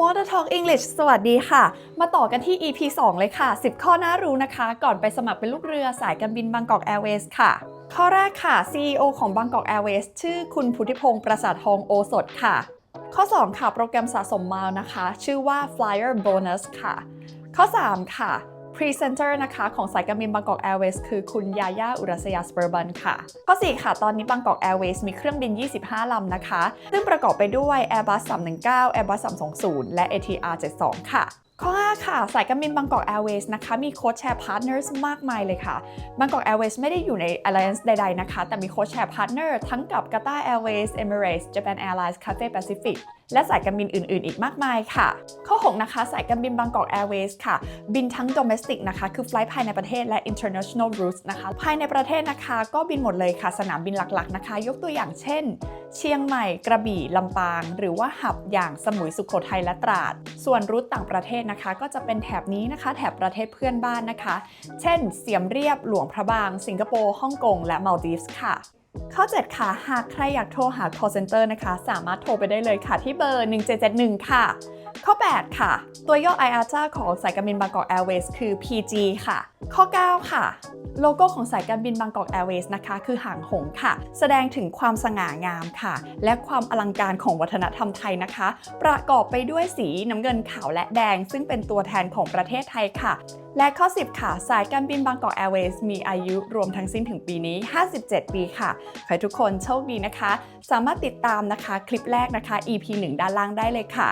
Water Talk English สวัสดีค่ะ มาต่อกันที่ EP 2 เลยค่ะ 10 ข้อน่ารู้นะคะ ก่อนไปสมัครเป็นลูกเรือสายการบินบางกอกแอร์เวย์ค่ะ ข้อแรกค่ะ CEO ของบางกอกแอร์เวย์ชื่อคุณพุทธิพงศ์ประสาททองโอสถค่ะ ข้อ 2 ค่ะ โปรแกรมสะสมมาล์นะคะ ชื่อว่า Flyer Bonus ค่ะ ข้อ 3 ค่ะ พรีเซนเตอร์นะคะของสายการบินบางกอกแอร์เวย์คือคุณยาย่าอุรัสยาสเปอร์บันค่ะ ข้อ 4 ค่ะ ตอนนี้บางกอกแอร์เวย์มีเครื่องบิน 25 ลำนะคะ ซึ่งประกอบไปด้วย Airbus 319 Airbus 320 และ ATR 72 ค่ะ ข้อ 5 ค่ะ สายการบินบางกอกแอร์เวย์นะคะ มีโค้ชแชร์พาร์ทเนอร์มากมายเลยค่ะบางกอกแอร์เวย์ไม่ได้อยู่ใน Alliance ใด ๆ นะคะ แต่มีโค้ชแชร์พาร์ทเนอร์ทั้งกับ Qatar Airways Emirates Japan Airlines Cathay Pacific และสายการบินอื่น ๆ อีกมากมายค่ะ ข้อ 6 นะคะ สายการบินบางกอกแอร์เวย์ค่ะ บินทั้ง domestic นะคะ คือไฟล์ภายในประเทศและ international routes นะคะ ภายในประเทศนะคะก็บินหมดเลยค่ะ สนามบินหลัก ๆ นะคะ ยกตัวอย่างเช่น เชียงใหม่ กระบี่ ลำปาง หรือว่าหับอย่างสมุย สุโขทัย และตราด ส่วนรูทต่างประเทศนะคะ ก็จะเป็นแถบนี้นะคะ แถบประเทศเพื่อนบ้านนะคะ เช่น เสียมเรียบหลวงพระบาง สิงคโปร์ฮ่องกงและมาลดีฟส์ค่ะข้อ 7 ค่ะ หากใครอยากโทรหา call center นะคะ สามารถโทรไปได้เลยค่ะที่เบอร์ 1771 ค่ะ ข้อ 8 ค่ะ ตัวย่อ IATA ของสายการบินบางกอกแอร์เวย์คือ PG ค่ะ ข้อ 9 ค่ะ โลโก้ของสายการบินบางกอกแอร์เวย์นะคะ คือหางหงค่ะ แสดงถึงความสง่างามค่ะ และความอลังการของวัฒนธรรมไทยนะคะ ประกอบไปด้วยสีน้ำเงินขาวและแดง ซึ่งเป็นตัวแทนของประเทศไทยค่ะ และข้อ 10 ค่ะ สายการบินบางกอกแอร์เวย์มีอายุรวมทั้งสิ้นถึงปีนี้ 57 ปีค่ะขอให้ทุกคนโชคดีนะคะ สามารถติดตามนะคะคลิปแรกนะคะ EP 1 ด้านล่างได้เลยค่ะ